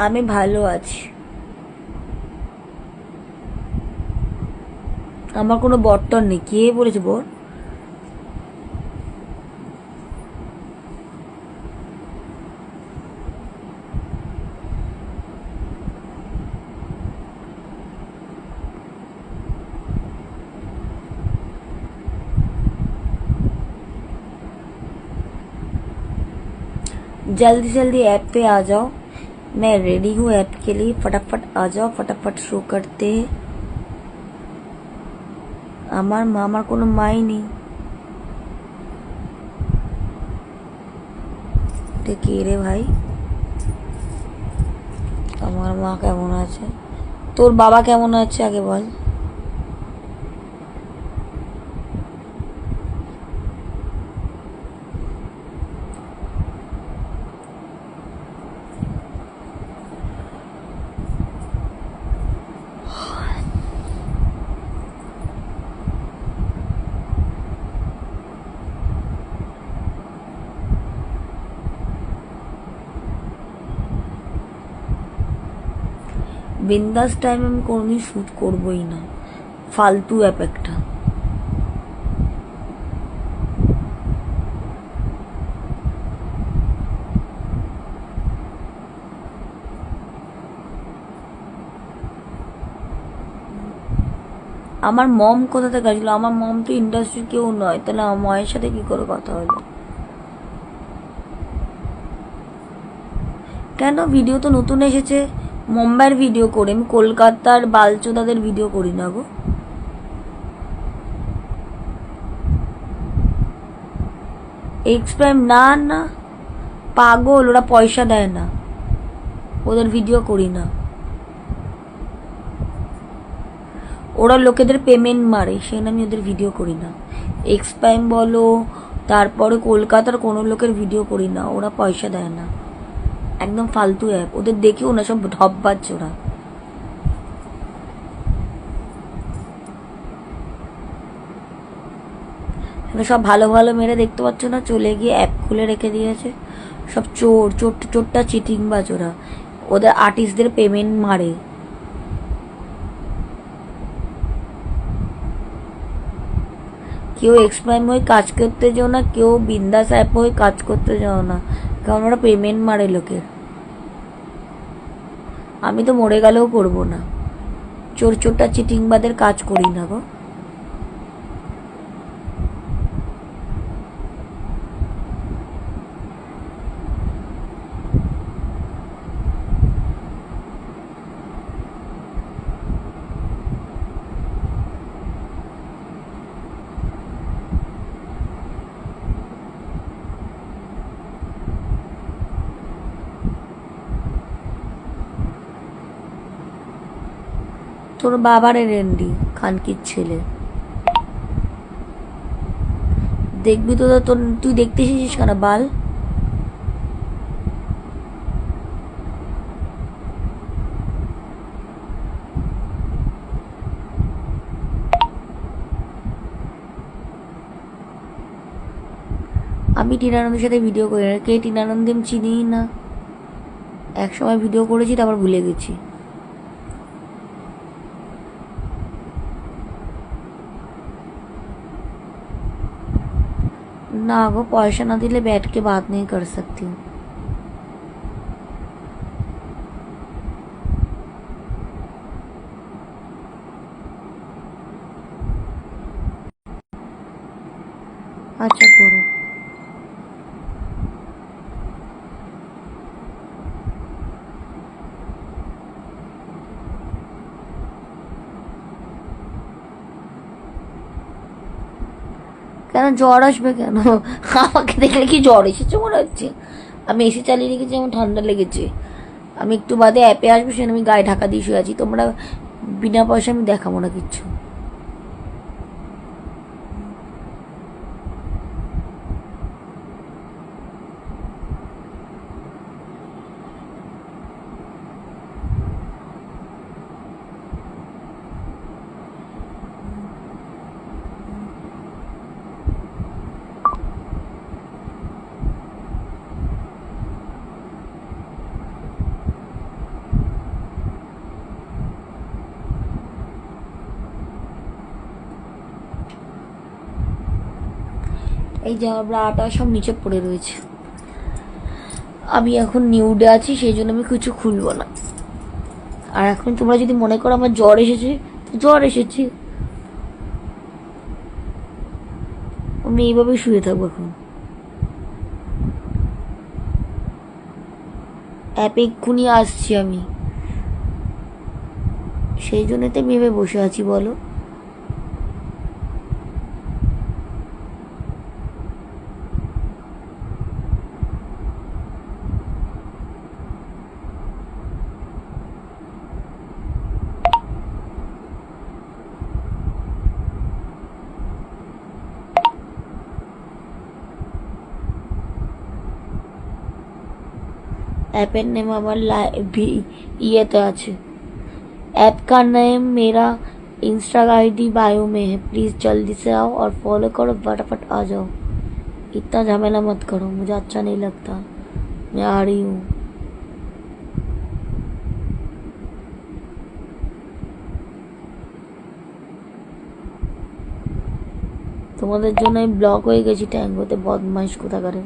আমি ভালো আছি আমার কোনো বর্তন নেই কে বলেছে বর जल्दी जल्दी ऐप पे आ जाओ मैं रेडी हूँ ऐप के लिए फटाफट आ जाओ फटाफट शो करते हैं আমার মা আমার কোনো মাই নেই এটা কে রে ভাই আমার মা কেমন আছে তোর বাবা কেমন আছে আগে বল বিন্দাস টাইম আমি কোনোদিন শ্যুট করবোই না। ফালতু অ্যাপ একটা। আমার মম কোথা থেকে আসলো আমার মম তো ইন্ডাস্ট্রির কেউ নয়। তাহলে আমার মায়ের সাথে কি করে কথা হলো? কেন? ভিডিও তো নতুন এসেছে। মুম্বাইয়ের ভিডিও করি, আমি কলকাতার বালচোদাদের ভিডিও করি না গো। এক্স প্রাইম না না, পাগল, ওরা পয়সা দেয় না। ওদের ভিডিও করি না। ওরা লোকেদের পেমেন্ট মারে সেখানে আমি ওদের ভিডিও করি না। এক্স প্রাইম বলো, তারপরে কলকাতার কোনো লোকের ভিডিও করি না, ওরা পয়সা দেয় না। একদম ফালতু অ্যাপ ওদের দেখেও না সব ঢপ বাজছে ওরা। সব ভালো ভালো মেরে দেখতে পাচ্ছ না? চলে গিয়ে অ্যাপ খুলে রেখে দিয়েছে। সব চোর চোর, চোরটা চিটিং বাজ ওরা। ওদের আর্টিস্টদের পেমেন্ট মারে। কেউ এক্সপ্রাইম হয়ে কাজ করতে যাও না, কেউ বিন্দাস অ্যাপ হয়ে কাজ করতে যাও না। কারণ ওরা পেমেন্ট মারে লোকের আমি তো মরে গেলেও করব না। চোর চোরটা চিটিংবাদের কাজ করি না গো। তোর বাবার রেন্ডি খানকির ছেলে। দেখবি তো তোর, তুই দেখতে এসেছিস কেন, বাল? আমি টিনানন্দের সাথে ভিডিও করি কে টিনানন্দ চিনি না। এক সময় ভিডিও করেছি, তারপর ভুলে গেছি। ना నాకు नदी ले बैठ के बात नहीं कर सकती। हूँ अच्छा करो। কেন জ্বর আসবে কেন? আমাকে দেখলে কি জ্বর এসেছে মনে হচ্ছে? আমি এসি চালিয়ে রেখেছি, আমার ঠান্ডা লেগেছে। আমি একটু বাদে অ্যাপে আসব, সেখানে আমি গায়ে ঢাকা দিয়ে শুয়ে আছি। তোমরা বিনা পয়সা আমি দেখাবো না কিচ্ছু। এই আমার ব্রাটা সব নিচে পড়ে রয়েছে। আমি এখন নিউডে আছি, সেই জন্য আমি কিছু খুলবো না। আর এখন তোমরা যদি মনে করো আমার জ্বর এসেছে জ্বর এসেছে। আমি এইভাবে শুয়ে থাকব এখন। এক্ষুনি আসছি আমি। সেই জন্য তো আমি এভাবে বসে আছি, বলো। ऐप नेम हमारा भी ये तो আছে ऐप का नेम मेरा इंस्टा आईडी बायो में है प्लीज जल्दी से आओ और फॉलो करो फटाफट आ जाओ इतना झमेला मत करो मुझे अच्छा नहीं लगता मैं आ रही हूँ তোমাদের জন্য আমি ব্লক হয়ে গেছি ট্যাঙ্গোতে বদমাইশ কোথাকারে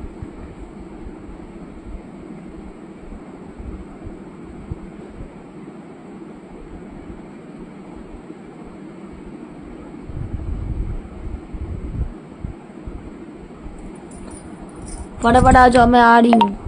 फटाफट बड़ा जो मैं आ रही हूँ।